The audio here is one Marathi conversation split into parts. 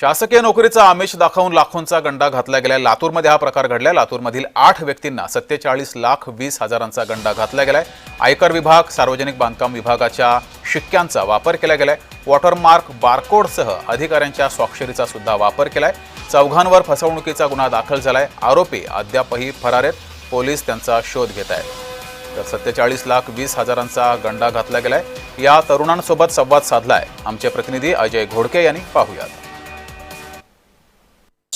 शासकीय नोकरीचा आमिष दाखवून लाखोंचा गंडा घातला गेलाय. लातूरमध्ये हा प्रकार घडलाय. लातूरमधील आठ व्यक्तींना सत्तेचाळीस लाख वीस हजारांचा गंडा घातला गेलाय. आयकर विभाग सार्वजनिक बांधकाम विभागाच्या शिक्क्यांचा वापर केला गेलाय. वॉटरमार्क बारकोडसह अधिकाऱ्यांच्या स्वाक्षरीचा सुद्धा वापर केलाय. चौघांवर फसवणुकीचा गुन्हा दाखल झालाय. आरोपी अद्यापही फरार आहेत. पोलीस त्यांचा शोध घेत आहेत. तर सत्तेचाळीस लाख वीस हजारांचा गंडा घातला गेलाय. या तरुणांसोबत संवाद साधलाय. आमचे प्रतिनिधी अजय घोडके यांनी पाहूयात.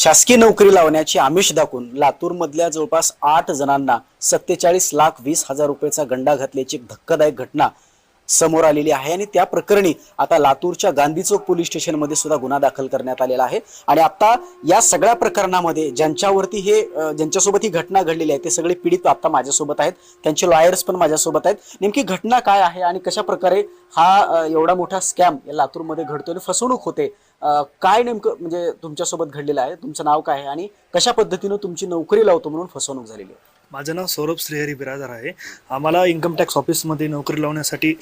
शासकीय नोकरी लावण्याची आमिष दाखवून लातूरमधल्या जवळपास आठ जणांना सत्तेचाळीस लाख वीस हजार रुपयाचा गंडा घातल्याची एक धक्कादायक घटना समोर आलेली आहे. आणि त्या प्रकरणी आता लातूरच्या गांधी चौक पोलीस स्टेशनमध्ये सुद्धा गुन्हा दाखल करण्यात आलेला आहे. आणि आता या सगळ्या प्रकरणामध्ये ज्यांच्यावरती हे ज्यांच्यासोबत ही घटना घडलेली आहे ते सगळे पीडित आता माझ्यासोबत आहेत. त्यांचे लॉयर्स पण माझ्यासोबत आहेत. नेमकी घटना काय आहे आणि कशा प्रकारे हा एवढा मोठा स्कॅम या लातूरमध्ये घडतो आणि फसवणूक होते काय नेमकं म्हणजे तुमच्यासोबत घडलेलं आहे? तुमचं नाव काय आहे? आणि कशा पद्धतीनं तुमची नोकरी लावतो म्हणून फसवणूक झालेली आहे? माझं नाव सौरभ श्रीहरी बिरादर आहे. आम्हाला इन्कम टॅक्स ऑफिसमध्ये नोकरी लावण्यासाठी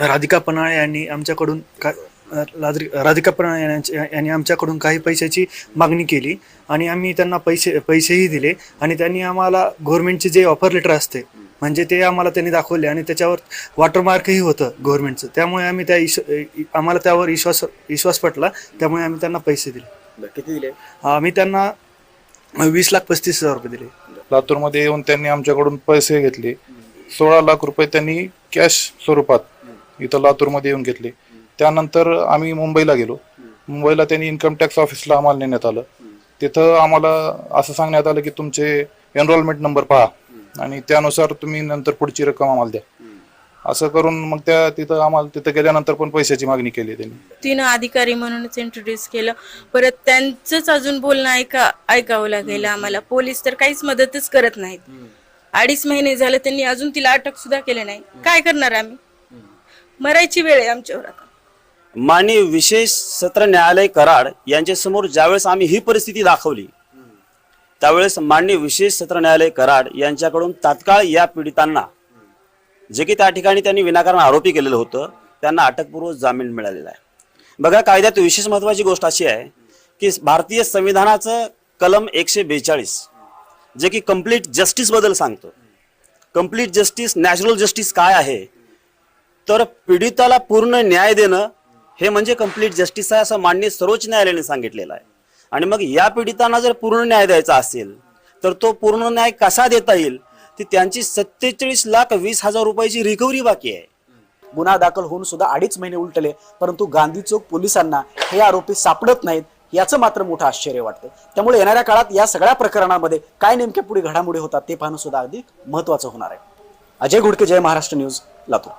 राधिका पनाळे यांनी आमच्याकडून का राधि- राधिका पनाळे यांच्या- यांनी आमच्याकडून काही पैशाची मागणी केली आणि आम्ही त्यांना पैसे पैसेही दिले आणि त्यांनी आम्हाला गव्हर्नमेंटचे जे ऑफर लेटर असते म्हणजे ते आम्हाला त्यांनी दाखवले आणि त्याच्यावर वॉटरमार्कही होतं गव्हर्नमेंटचं त्यामुळे आम्ही त्या इश आम्हाला त्यावर विश्वास विश्वास पटला. त्यामुळे आम्ही त्यांना पैसे दिले. किती दिले? आम्ही त्यांना वीस लाख पस्तीस हजार रुपये दिले. लातूरमध्ये येऊन त्यांनी आमच्याकडून पैसे घेतले. सोळा लाख रुपये त्यांनी कॅश स्वरूपात इथं लातूरमध्ये येऊन घेतले. त्यानंतर आम्ही मुंबईला गेलो. मुंबईला त्यांनी इन्कम टॅक्स ऑफिसला आम्हाला नेण्यात आलं. तिथं आम्हाला असं सांगण्यात आलं की तुमचे एनरोलमेंट नंबर पहा. आणि त्यानुसार तुम्ही नंतर पुढची रक्कम आम्हाला द्या. असं करून मग त्या तिथं आम्हाला तिथं गेल्यानंतर पण पैशाची मागणी केली त्यांनी. तिनं अधिकारी म्हणूनच इंट्रोड्यूस केलं. परत त्यांचंच अजून बोलणं ऐका ऐकावं लागेल आम्हाला. पोलीस तर काहीच मदतच करत नाहीत. अडीच महिने झाले त्यांनी अजून तिला अटक सुद्धा केली नाही. काय करणार आम्ही? मरायची वेळ आहे आमच्यावर आता. माननीय विशेष सत्र न्यायालय कराड यांच्या समोर ज्यावेळेस आम्ही ही परिस्थिती दाखवली त्यावेळेस माननीय विशेष सत्र न्यायालय कराड यांच्याकडून तात्काळ या पीडितांना जे की त्या ठिकाणी त्यांनी विनाकारण आरोपी केलेलं होतं त्यांना अटकपूर्व जामीन मिळालेला आहे. बघा कायद्यात विशेष महत्वाची गोष्ट अशी आहे की भारतीय संविधानाचं कलम एकशे बेचाळीस जे की कंप्लीट जस्टिसबद्दल सांगतं. कंप्लीट जस्टिस नॅचरल जस्टिस काय आहे? तर पीडिताला पूर्ण न्याय देणं हे म्हणजे कंप्लीट जस्टिस आहे असं मान्य सर्वोच्च न्यायालयाने सांगितलेलं आहे. आणि मग या पीडितांना जर पूर्ण न्याय द्यायचा असेल तर तो पूर्ण न्याय कसा देता येईल? ती त्यांची सत्तेचाळीस लाख वीस हजार रुपयाची रिकव्हरी बाकी आहे. गुन्हा दाखल होऊन सुद्धा अडीच महिने उलटले परंतु गांधी चौक पोलिसांना हे आरोपी सापडत नाहीत याचं मात्र मोठं आश्चर्य वाटतं. त्यामुळे येणाऱ्या काळात या सगळ्या प्रकरणामध्ये काय नेमक्या पुढे घडामोडी होतात ते पाहणं सुद्धा अगदी महत्वाचं होणार आहे. अजय घुडके जय महाराष्ट्र न्यूज लातूर.